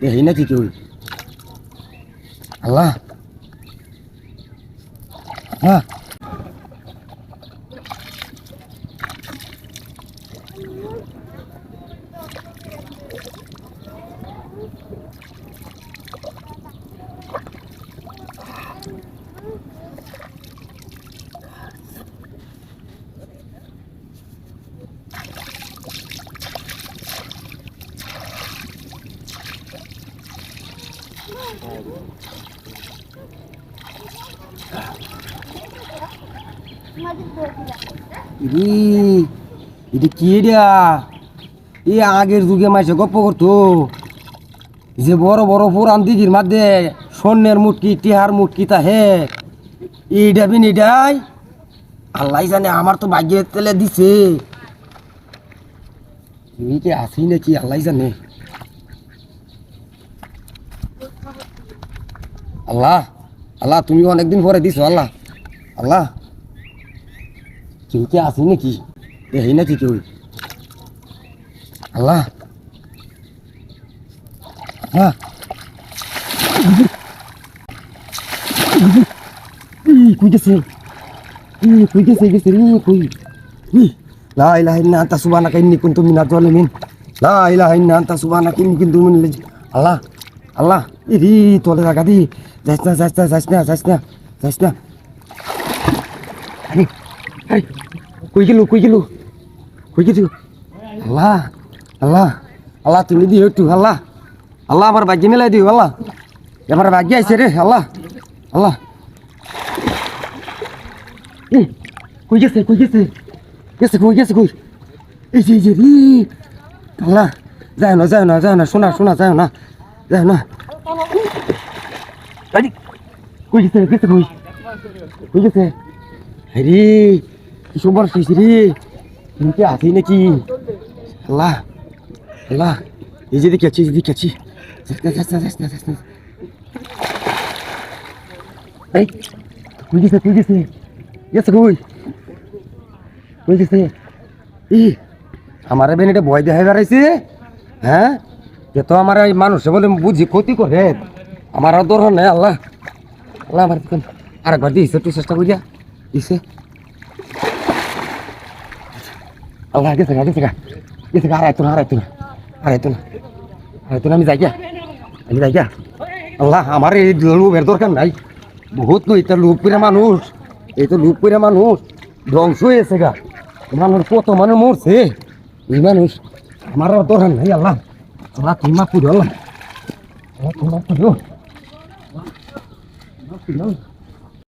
দেখি নাকি কেউ আল্লাহ কি ই আগের যুগে মাইসে গপ্প করতো। যে বড় বড় পুরান দিঘির মধ্যে স্বর্ণের মুটকি, টিহার মুটকি তা হে এইটা বিন এটাই আল্লাহ জানে আমার তো ভাগ্যের তেলে দিছে। কি আসি নাকি, আল্লাহ জানে। আল্লাহ আল্লাহ, তুমি অনেকদিন পরে দিছো, আল্লাহ। আল্লাহ কেউ কি আসি নাকি? দেখি নাকি কেউ আল্লাহ। হ্যাঁ কই গেছে? কই গেছে গেছে কই? লা ইলাহা ইল্লা আনতা সুবহানাকা, ইন্নী কুনতু মিনাজ জালিমিন। লা ইলাহা ইল্লা আনতা সুবহানাকা, ইন্নী কুনতু মিনাল আল্লাহ। আল্লাহ, ইরি, তোলে জায়গা দি। যাইস না যাইস না যাইস না যাইস না যাইস না। কই গেল কই গেল? কই গেল? আল্লাহ আল্লাহ আল্লাহ, তুমি দিও একটু, আল্লাহ। আল্লাহ, আমার ভাগ্য মেলাই দিও, আল্লাহ। আমার ভাগ্য আইছে রে, আল্লাহ আল্লাহ। কই গেছে কই গেছে? গেছে কই গেছে কই? এই যে এই যে রে আল্লাহ, যায় না যায় না যায় না, শোনা শোনা, যায় না। যায় না আরে কই গেছে গেছে কই কই গেছে আরে কি সুন্দর শিশি রে কি আছি নাকি আল্লাহ আল্লাহ এই যে দেখি আছি দেখি আছি না না না না এই কই গেছে কই গেছে গেছে কই কই গেছে ই আমার বেন এটা ভয় দেখা বেড়াইছে হ্যাঁ যে তো আমার এই মানুষে বলে বুঝি, ক্ষতি করে। আমার আর দরকার নাই, আল্লাহ। আল্লাহ আমার আরেকবার দিয়েছে একটু চেষ্টা করিয়া। দিছে। আল্লাহ গেছে গা গেছে গা গেছে গা না না। আমি যাই আমি যাই আল্লাহ, আমার এই লোভের দরকার নাই। বহুত নই এটা লোভ করে মানুষ। এই তো লোভ করে মানুষ। ধ্বংস হয়েছে গা। মানুষ কত মানুষ মরছে। এই মানুষ, আমার দরকার নাই, আল্লাহ। আল্লাহ তুমি মা পুরো আল্লাহ আল্লাহ তুমি মা পুরো